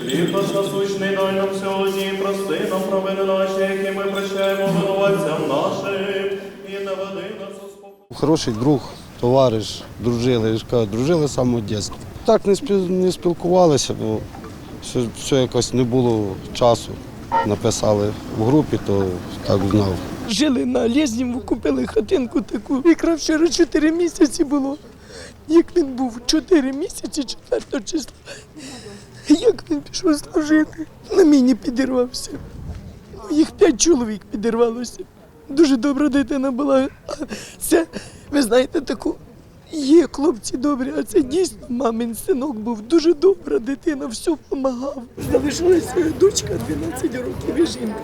Хліб наш насущний дай нам сьогодні, і прости нам провини наші, які ми прощаємо винуватцям нашим, і не веди нас у спокій. Хороший друг, товариш, дружили, я ж кажу, дружили з самого дитинства. Так не, спіл, не спілкувалися, бо все, все якось не було часу. Написали в групі, то так знав. Жили на Лєзнєву, купили хатинку таку. Якраз вчора 4 місяці було. Як він був 4 місяці, 4 числа. Як він пішов служити, на міні підірвався. Їх п'ять чоловік підірвалося. Дуже добра дитина була. А це, ви знаєте, таку. Є хлопці добрі, а це дійсно мамин синок був дуже добра дитина, все допомагав. Залишилася дочка 12 років і жінка.